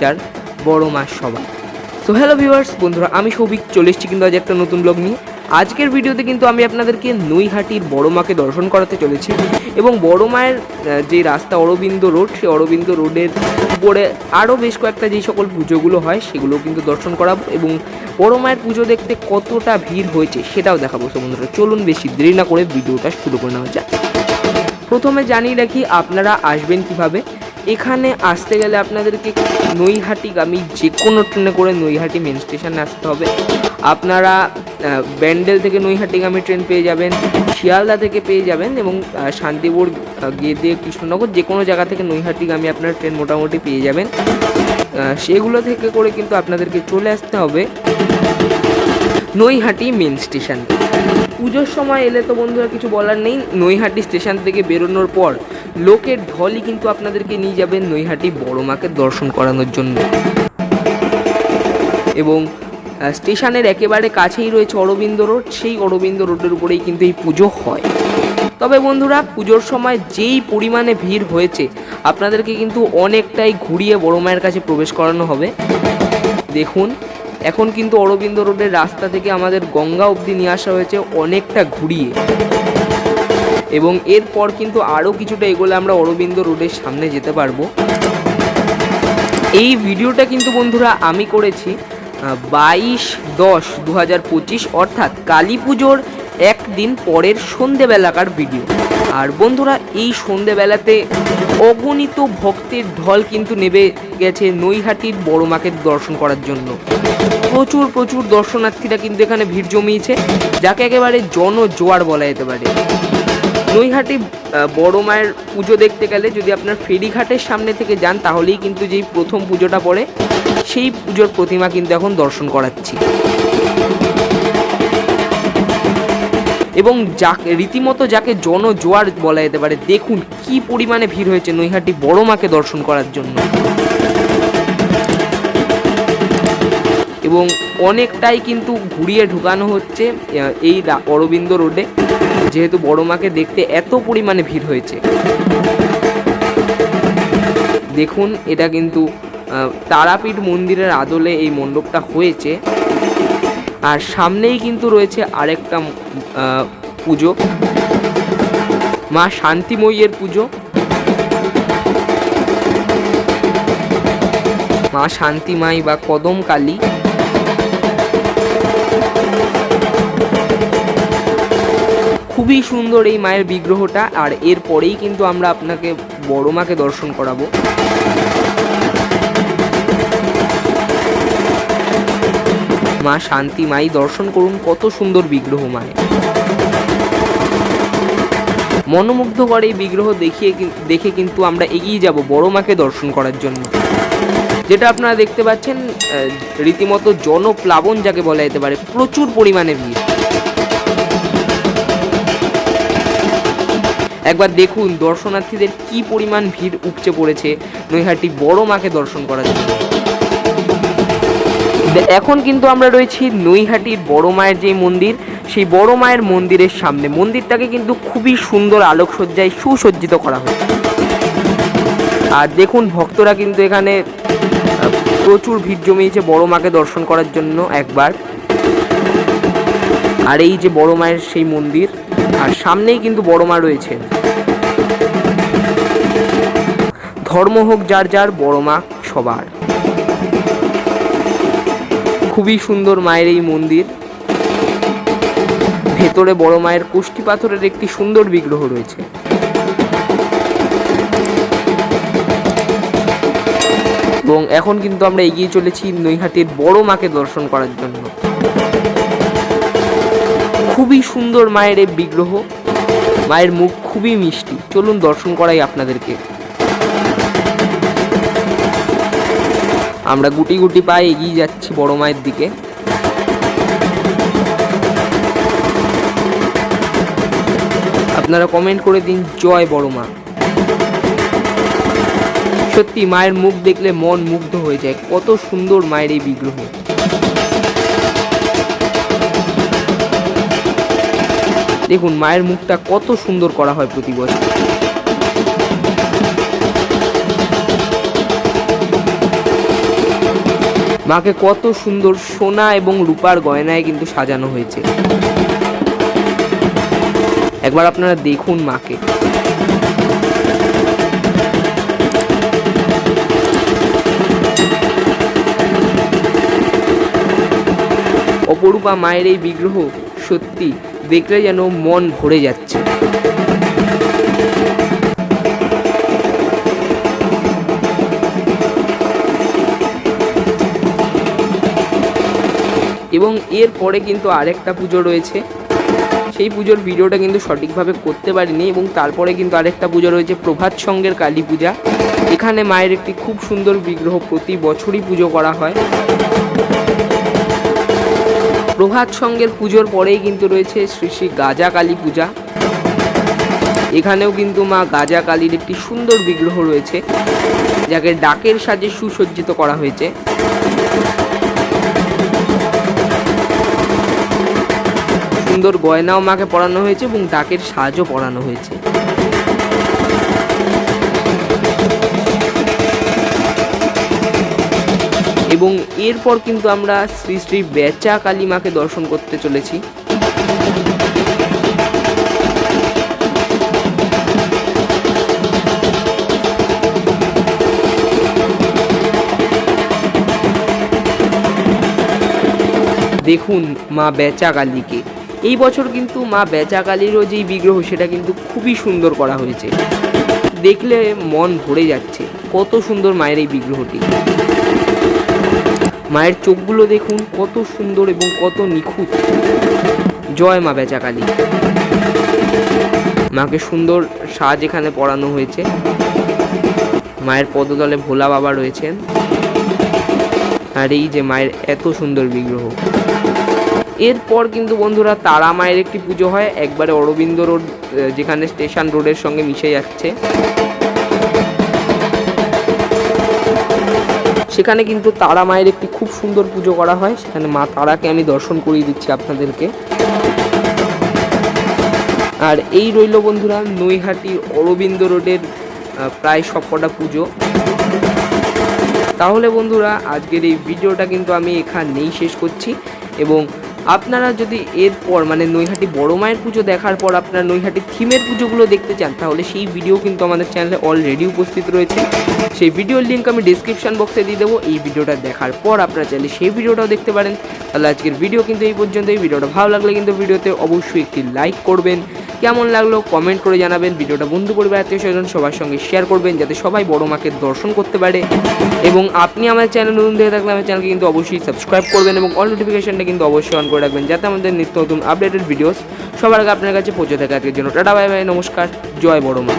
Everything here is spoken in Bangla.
যার বড় মাস সবার তো হ্যালো ভিউয়ার্স বন্ধুরা, আমি সৌভিক, চলে এসেছি কিন্তু আজ একটা নতুন ব্লগ নিয়ে। আজকের ভিডিওতে কিন্তু আমি আপনাদেরকে নৈহাটির বড় মাকে দর্শন করাতে চলেছি এবং বড় মায়ের যে রাস্তা অরবিন্দ রোড, সেই অরবিন্দ রোডের উপরে আরও বেশ কয়েকটা যেই সকল পুজোগুলো হয়, সেগুলো কিন্তু দর্শন করাবো এবং বড় মায়ের পুজো দেখতে কতটা ভিড় হয়েছে সেটাও দেখাবো। তো বন্ধুরা, চলুন বেশি দেরি না করে ভিডিওটা শুরু করে নেওয়া যাক। প্রথমে জানিয়ে রাখি, আপনারা আসবেন কীভাবে? এখানে আসতে গেলে আপনাদেরকে নৈহাটিগামী যে কোনো ট্রেনে করে নৈহাটি মেন স্টেশনে আসতে হবে। আপনারা ব্যান্ডেল থেকে নৈহাটিগামী ট্রেন পেয়ে যাবেন, শিয়ালদা থেকে পেয়ে যাবেন এবং শান্তিপুর গিয়ে দিয়ে কৃষ্ণনগর যে কোনো জায়গা থেকে নৈহাটিগামী আপনার ট্রেন মোটামুটি পেয়ে যাবেন। সেগুলো থেকে করে কিন্তু আপনাদেরকে চলে আসতে হবে নৈহাটি মেন স্টেশন পুজোর সময় এলে তো বন্ধুরা কিছু বলার নেই। নৈহাটি স্টেশন থেকে বেরোনোর পর লোকের ঢলই কিন্তু আপনাদেরকে নিয়ে যাবেন নৈহাটি বড় মাকে দর্শন করানোর জন্য। এবং স্টেশনের একেবারে কাছেই রয়েছে অরবিন্দ রোড। সেই অরবিন্দ রোডের উপরেই কিন্তু এই পুজো হয়। তবে বন্ধুরা, পুজোর সময় যেই পরিমাণে ভিড় হয়েছে, আপনাদেরকে কিন্তু অনেকটাই ঘুরিয়ে বড় মায়ের কাছে প্রবেশ করানো হবে। দেখুন এখন কিন্তু অরবিন্দ রোডের রাস্তা থেকে আমাদের গঙ্গা অবধি নিয়ে আসা হয়েছে অনেকটা ঘুরিয়ে। এবং এরপর কিন্তু আরও কিছুটা এগোলে আমরা অরবিন্দ রোডের সামনে যেতে পারব। এই ভিডিওটা কিন্তু বন্ধুরা আমি করেছি বাইশ দশ দু হাজার পঁচিশ, অর্থাৎ কালী পুজোর একদিন পরের সন্ধেবেলাকার ভিডিও। আর বন্ধুরা, এই সন্ধেবেলাতে অগণিত ভক্তের ঢল কিন্তু নেবে গেছে নৈহাটির বড় মাকে দর্শন করার জন্য। প্রচুর প্রচুর দর্শনার্থীরা কিন্তু এখানে ভিড় জমিয়েছে, যাকে একেবারে জনজোয়ার বলা যেতে পারে। নৈহাটি বড় মায়ের পুজো দেখতে গেলে যদি আপনার ফেরিঘাটের সামনে থেকে যান, তাহলেই কিন্তু যেই প্রথম পুজোটা পড়ে, সেই পুজোর প্রতিমা কিন্তু এখন দর্শন করাচ্ছি। এবং যাকে, রীতিমতো যাকে জনজোয়ার বলা যেতে পারে, দেখুন কি পরিমাণে ভিড় হয়েছে নৈহাটি বড় মাকে দর্শন করার জন্য। এবং অনেকটাই কিন্তু ঘুরিয়ে ঢুকানো হচ্ছে এই অরবিন্দ রোডে, যেহেতু বড় মাকে দেখতে এত পরিমাণে ভিড় হয়েছে। দেখুন, এটা কিন্তু তারাপীঠ মন্দিরের আদলে এই মণ্ডপটা হয়েছে। আর সামনেই কিন্তু রয়েছে আরেকটা পুজো। মা শান্তিময়ীর পুজো। মা শান্তিমাই বা কদম কালী। খুবই সুন্দর এই মায়ের বিগ্রহটা, আর এরপরেই কিন্তু আমরা আপনাকে বড় মাকে দর্শন করাবো। মা শান্তি মাই দর্শন করুন, কত সুন্দর বিগ্রহ মায়ের। মনোমুগ্ধকর এই বিগ্রহ দেখিয়ে দেখে কিন্তু আমরা এগিয়ে যাব বড় মাকে দর্শন করার জন্য। যেটা আপনারা দেখতে পাচ্ছেন রীতিমতো জনপ্লাবন যাকে বলা যেতে পারে, প্রচুর পরিমাণে ভিড়। একবার দেখুন দর্শনার্থীদের কি পরিমাণ ভিড় উপচে পড়েছে, নৈহাটি বড় মাকে দর্শন করার জন্য। এখন কিন্তু আমরা রয়েছি নৈহাটির বড় মায়ের যে মন্দির, সেই বড় মায়ের মন্দিরের সামনে। মন্দিরটাকে কিন্তু খুবই সুন্দর আলোকসজ্জায় সুসজ্জিত করা হয়েছে। আর দেখুন, ভক্তরা কিন্তু এখানে প্রচুর ভিড় জমিয়েছে বড় মাকে দর্শন করার জন্য একবার। আর এই যে বড় মায়ের সেই মন্দির, আর সামনেই কিন্তু বড় মা রয়েছে। ধর্ম হোক যার যার, বড় মা সবার। খুবই সুন্দর মায়ের এই মন্দির। ভেতরে বড় মায়ের কুষ্টি পাথরের একটি সুন্দর বিগ্রহ রয়েছে। এবং এখন কিন্তু আমরা এগিয়ে চলেছি নৈহাটির বড় মাকে দর্শন করার জন্য। খুবই সুন্দর মায়ের এই বিগ্রহ। মায়ের মুখ খুবই মিষ্টি। চলুন দর্শন করাই আপনাদেরকে। আমরা গুটি গুটি পায়ে এগিয়ে যাচ্ছি বড় মায়ের দিকে। আপনারা কমেন্ট করে দিন, জয় বড় মা। সত্যি, মায়ের মুখ দেখলে মন মুগ্ধ হয়ে যায়। কত সুন্দর মায়ের এই বিগ্রহ। দেখুন, মায়ের মুখটা কত সুন্দর করা হয় প্রতি বছর। মাকে কত সুন্দর সোনা এবং রূপার গয়নায় কিন্তু সাজানো হয়েছে। একবার আপনারা দেখুন মাকে। অপরূপা মায়ের এই বিগ্রহ সত্যি দেখলে যেন মন ভরে যাচ্ছে। এবং এর পরে কিন্তু আরেকটা পুজো রয়েছে। সেই পুজোর ভিডিওটা কিন্তু সঠিকভাবে করতে পারিনি এবং তারপরে কিন্তু আরেকটা পুজো রয়েছে প্রভাত সঙ্গের কালী পূজা। এখানে মায়ের একটি খুব সুন্দর বিগ্রহ প্রতি বছরই পুজো করা হয়। প্রভাত সঙ্গের পুজোর পরেই কিন্তু রয়েছে শ্রী শ্রী গাজা কালী পূজা। এখানেও কিন্তু মা গাজা কালীর একটি সুন্দর বিগ্রহ রয়েছে, যাকে ডাকের সাজে সুসজ্জিত করা হয়েছে। সুন্দর গয়নাও মাকে পরানো হয়েছে এবং ডাকের সাজও পরানো হয়েছে। এবং এরপর কিন্তু আমরা শ্রী শ্রী বেচা কালী মাকে দর্শন করতে চলেছি। দেখুন মা বেচা কালীকে। এই বছর কিন্তু মা বেচা কালীরও যেই বিগ্রহ, সেটা কিন্তু খুবই সুন্দর করা হয়েছে। দেখলে মন ভরে যাচ্ছে, কত সুন্দর মায়ের এই বিগ্রহটি। মায়ের চোখগুলো দেখুন, কত সুন্দর এবং কত নিখুঁত। জয় মা বেচা কালী মাকে সুন্দর সাজ এখানে পরানো হয়েছে। মায়ের পদতলে ভোলা বাবা রয়েছেন। আর এই যে মায়ের এত সুন্দর বিগ্রহ। এরপর কিন্তু বন্ধুরা তারা মায়ের একটি পুজো হয়। একবারে অরবিন্দ রোড যেখানে স্টেশন রোডের সঙ্গে মিশে যাচ্ছে। সেখানে কিন্তু তারা মায়ের একটি খুব সুন্দর পুজো করা হয়। সেখানে মা তারাকে আমি দর্শন করিয়ে দিচ্ছি আপনাদেরকে। আর এই রইল বন্ধুরা নৈহাটির অরবিন্দ রোডের প্রায় সবকটা পুজো। তাহলে বন্ধুরা, আজকের এই ভিডিওটা কিন্তু আমি এখানেই শেষ করছি এবং আপনারা যদি এরপর মানে নৈহাটি বড় মায়ের পুজো দেখার পর আপনারা নৈহাটি থিমের পুজোগুলো দেখতে চান, তাহলে সেই ভিডিও কিন্তু আমাদের চ্যানেলে অলরেডি উপস্থিত রয়েছে। সেই ভিডিওর লিঙ্ক আমি ডিসক্রিপশন বক্সে দিয়ে দেবো। এই ভিডিওটা দেখার পর আপনারা চাইলে সেই ভিডিওটাও দেখতে পারেন। তাহলে আজকের ভিডিও কিন্তু এই পর্যন্ত এই ভিডিওটা ভালো লাগলে কিন্তু ভিডিওতে অবশ্যই একটি লাইক করবেন। কেমন লাগল কমেন্ট করে জানাবেন। ভিডিওটা বন্ধু পরিবার, আত্মীয় স্বজন সবার সঙ্গে শেয়ার করবেন, যাতে সবাই বড় মাকে দর্শন করতে পারে। এবং আপনি আমার চ্যানেল নতুন দেখে থাকলে আমার চ্যানেলকে কিন্তু অবশ্যই সাবস্ক্রাইব করবেন এবং অল নোটিফিকেশনটা কিন্তু অবশ্যই অন করে রাখবেন যাতে আমাদের নিত্য নতুন আপডেটেড ভিডিওস সবার আগে আপনার কাছে পৌঁছে থাকে আজকের জন্য। টাটা বাই বাই নমস্কার, জয় বড় মা।